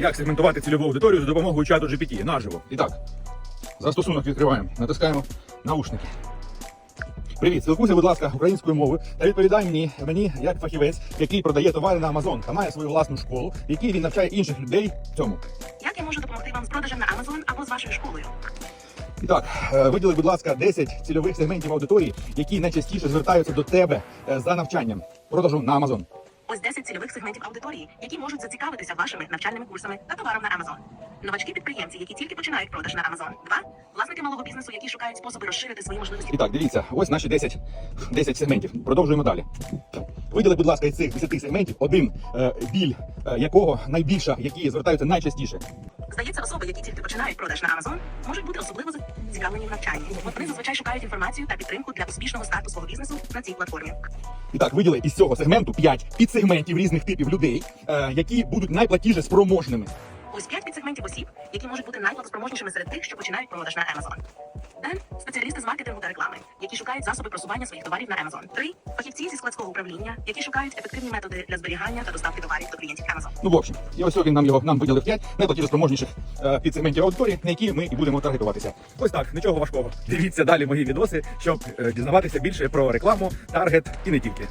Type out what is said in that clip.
як сегментувати цільову аудиторію за допомогою чату GPT наживо. І так, застосунок відкриваємо, натискаємо наушники. Привіт, спілкуйся, будь ласка, українською мовою та відповідай мені, мені як фахівець, який продає товари на Amazon та має свою власну школу, в якій він навчає інших людей цьому. Як я можу допомогти вам з продажем на Amazon або з вашою школою? І так, е, виділи, будь ласка, 10 цільових сегментів аудиторії, які найчастіше звертаються до тебе е, за навчанням продажу на Amazon. Ось 10 цільових сегментів аудиторії, які можуть зацікавитися вашими навчальними курсами та товаром на Amazon. Новачки підприємці, які тільки починають продаж на Amazon. Два власники малого бізнесу, які шукають способи розширити свої можливості. І так, дивіться, ось наші 10, 10 сегментів. Продовжуємо далі. Виділи, будь ласка, із цих 10 сегментів один е, біль, е, якого найбільша, які звертаються найчастіше. Здається, особи, які тільки починають продаж на Amazon, можуть бути особливо зацікавлені в навчанні. Вони зазвичай шукають інформацію та підтримку для успішного старту свого бізнесу на цій платформі. І так, виділи із цього сегменту 5 підсегментів різних типів людей, е, які будуть найплатіже спроможними. Ось 5 підсегментів осіб, які можуть бути найплатоспроможнішими серед тих, що починають продаж на Amazon. Д. Спеціалісти з маркетингу та реклами, які шукають засоби просування своїх товарів на Amazon. Три Фахівці зі складського управління, які шукають ефективні методи для зберігання та доставки товарів до клієнтів Amazon. Ну, в общем, і ось сьогодні нам його нам виділив 5 найплатіжоспроможніших е, підсегментів аудиторії, на які ми і будемо таргетуватися. Ось так, нічого важкого. Дивіться далі мої відоси, щоб е, дізнаватися більше про рекламу, таргет і не тільки.